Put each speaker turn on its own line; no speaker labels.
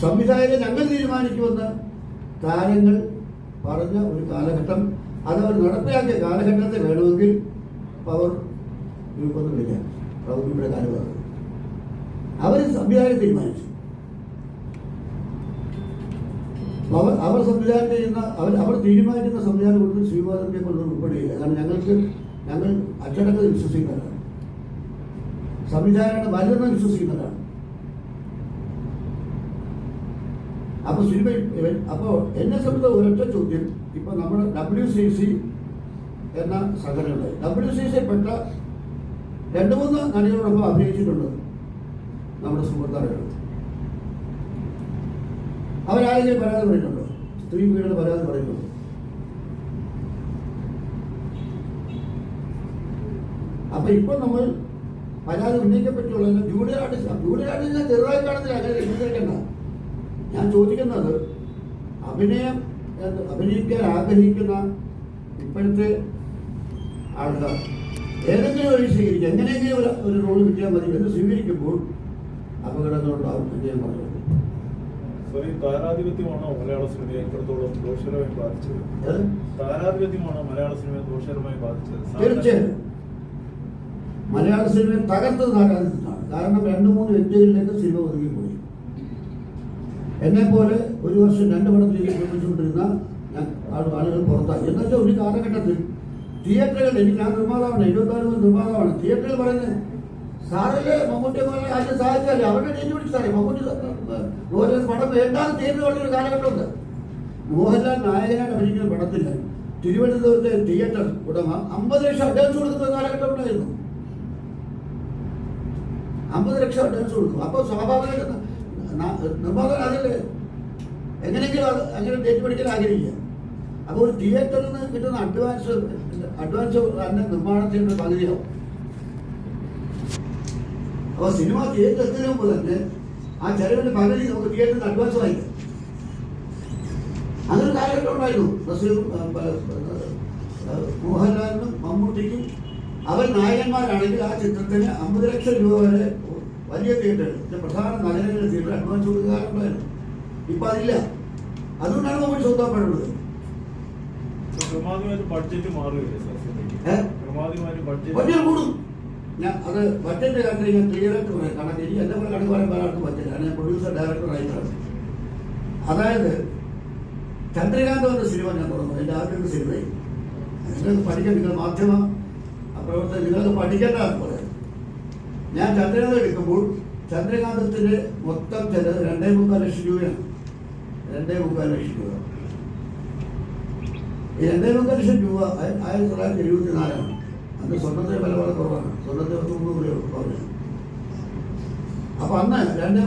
സംവിധായകരെ ഞങ്ങൾ തീരുമാനിക്കുമെന്ന് താരങ്ങൾ പറഞ്ഞ ഒരു കാലഘട്ടം അതവർ നടപ്പിലാക്കിയ കാലഘട്ടത്തെ വേണമെങ്കിൽ പവർ ഗ്രൂപ്പ് എന്ന് വിളിക്കാം പവർ ഗ്രൂപ്പിന്റെ കാലമാണ് അവർ സംവിധാനം തീരുമാനിച്ചു. അവർ അവർ സംവിധാനം ചെയ്യുന്ന അവർ അവർ തീരുമാനിക്കുന്ന സംവിധാനം കൊടുത്ത് ശ്രീമാതത്തെ കൊണ്ട് ഉൾപ്പെടുകയില്ല കാരണം ഞങ്ങൾക്ക് ഞങ്ങൾ അച്ചടക്കത്തിൽ വിശ്വസിക്കുന്നവരാണ് സംവിധാനമാണ് വലുതെന്ന് വിശ്വസിക്കുന്നവരാണ് അപ്പൊ സിനിമ അപ്പോ എന്നെ സംബന്ധിച്ച ഒരൊറ്റ ചോദ്യം. ഇപ്പൊ നമ്മൾ ഡബ്ല്യു സി സി എന്ന സംഘടനയുണ്ട്. ഡബ്ല്യു സി സി പെട്ട രണ്ട് മൂന്ന് നടികളോടൊപ്പം അഭിനയിച്ചിട്ടുണ്ട് നമ്മുടെ സുഹൃത്താളുകൾ അവരാരെങ്കിലും പരാതി പറയുന്നുണ്ടോ? സ്ത്രീ പീഡന പരാതി പറയുന്നുണ്ടോ? അപ്പൊ ഇപ്പൊ നമ്മൾ പരാതി ഉന്നയിക്കപ്പെട്ടുള്ള ജൂനിയർ ആർട്ടിസ്റ്റ് ജൂനിയർ ആർട്ടിസ്റ്റ് ചെറുതായി കാണത്തില്ല അങ്ങനെ ഞാൻ ചോദിക്കുന്നത് അഭിനയം അഭിനയിക്കാൻ ആഗ്രഹിക്കുന്ന ഇപ്പോഴത്തെ ആൾക്കാർ ഏതെങ്കിലും വഴി സ്വീകരിക്കുക എങ്ങനെയെങ്കിലും ഒരു ഒരു റോൾ കിട്ടിയാൽ മതി എന്ന് സ്വീകരിക്കുമ്പോൾ അപകടങ്ങളുണ്ടാവും എന്ന് ഞാൻ പറഞ്ഞു.
സോറി താരാധിപത്യമാണോ മലയാള സിനിമയെ എത്രത്തോളം ദോഷകരമായി ബാധിച്ചത്?
ഏത്?
താരാധിപത്യമാണോ മലയാള സിനിമയെ ദോഷകരമായി ബാധിച്ചത്?
തീർച്ചയായും. മലയാള സിനിമയെ തകർത്തത് കാരണം രണ്ടു മൂന്ന് വ്യക്തികളിലേക്ക് സിനിമ ഒതുങ്ങിപ്പോയി എന്നെ പോലെ ഒരു വർഷം രണ്ട് പടം ആൾ ആളുകൾ പുറത്തായി എന്നുവെച്ചാൽ ഒരു കാലഘട്ടത്തിൽ തിയേറ്ററുകൾ എനിക്ക് ഞാൻ നിർമ്മാതാവാണ് ഇരുപത്തിനാല് മുതൽ നിർമ്മാതാവാണ്. തിയേറ്ററുകൾ പറയുന്നത് സാറല്ലേ മമ്മൂട്ടിയെ പോലെ അതിന് സാധിച്ചാലേ അവരുടെ ഡേറ്റ് പിടിച്ച് സാറേ മമ്മൂട്ടി മോഹൻലാൽ പടം വേണ്ടാതെ തിയേറ്റർ ഒരു കാലഘട്ടമുണ്ട്. മോഹൻലാൽ നായകനായിട്ട് അഭിനയിക്കുന്ന പടത്തില്ല തിരുവനന്തപുരത്തെ തിയേറ്റർ ഉടമ അമ്പത് ലക്ഷം അഡ്വാൻസ് കൊടുക്കുന്ന കാലഘട്ടം ഉണ്ടായിരുന്നു. അമ്പത് ലക്ഷം അഡ്വാൻസ് കൊടുക്കും. അപ്പോൾ സ്വാഭാവികമായിട്ട് നിർമ്മാതാവ് അതല്ലേ എങ്ങനെയെങ്കിലും അങ്ങനെ ഡേറ്റ് പഠിക്കാൻ ആഗ്രഹിക്കുക. അപ്പോൾ ഒരു തിയേറ്ററിൽ നിന്ന് കിട്ടുന്ന അഡ്വാൻസ് അഡ്വാൻസ് തന്നെ നിർമ്മാണത്തിന്റെ പകുതിയാവും. അപ്പോൾ സിനിമ തിയേറ്റർ എത്തുന്ന മുമ്പ് തന്നെ ആ ചെലവിന്റെ പകുതി നമുക്ക് തിയേറ്ററിൽ അഡ്വാൻസ് വാങ്ങിക്കാം അങ്ങനെ കാലഘട്ടം ഉണ്ടായിരുന്നു. മോഹൻലാലിനും മമ്മൂട്ടിക്കും അവർ നായകന്മാരാണെങ്കിൽ ആ ചിത്രത്തിന് അമ്പത് ലക്ഷം രൂപ വരെ വലിയ തിയേറ്ററുകൾ പ്രധാന നഗരങ്ങളിലെ തിയേറ്റർ അഡ്വാൻസ് കൊടുക്കാറുണ്ടായിരുന്നു ഇപ്പൊ അതില്ല. അതുകൊണ്ടാണ് നമ്മൾ
ക്രമാതിമാര് ബഡ്ജറ്റ്
കൂടും. ഞാൻ അത് ബഡ്ജറ്റ് കാര്യത്തിൽ ഞാൻ ക്ലിയർ ആയിട്ട് പറയാം. കാരണം എനിക്ക് എന്നെ പോലെ കണക്ക് പറയാൻ പല ആൾക്കും ഞാൻ പ്രൊഡ്യൂസർ ഡയറക്ടർ റൈറ്ററാണ് അതായത് ചന്ദ്രകാന്ത് എന്ന സിനിമ ഞാൻ തുറന്നു എന്റെ ആദ്യത്തെ സിനിമയിൽ നിങ്ങൾക്ക് പഠിക്കാൻ നിങ്ങൾ മാധ്യമ പ്രവർത്തനം നിങ്ങൾക്ക് പഠിക്കേണ്ട ഞാൻ ചന്ദ്രകാന്ത് എടുക്കുമ്പോൾ ചന്ദ്രകാന്തത്തിന്റെ മൊത്തം ചെലവ് രണ്ടേ മുക്കാൽ ലക്ഷം രൂപയാണ്. രണ്ടേ മുക്കാൽ ലക്ഷം രൂപ. ഈ രണ്ടേ മുക്കാൽ ലക്ഷം രൂപ ആയിരത്തി തൊള്ളായിരത്തി എഴുപത്തി നാലാണ് അന്ന് സ്വർണത്തിന് വില വളരെ കുറവാണ്. സ്വർണത്തിന് മുന്നൂറ് രൂപ പറഞ്ഞു അപ്പൊ അന്ന് രണ്ടേ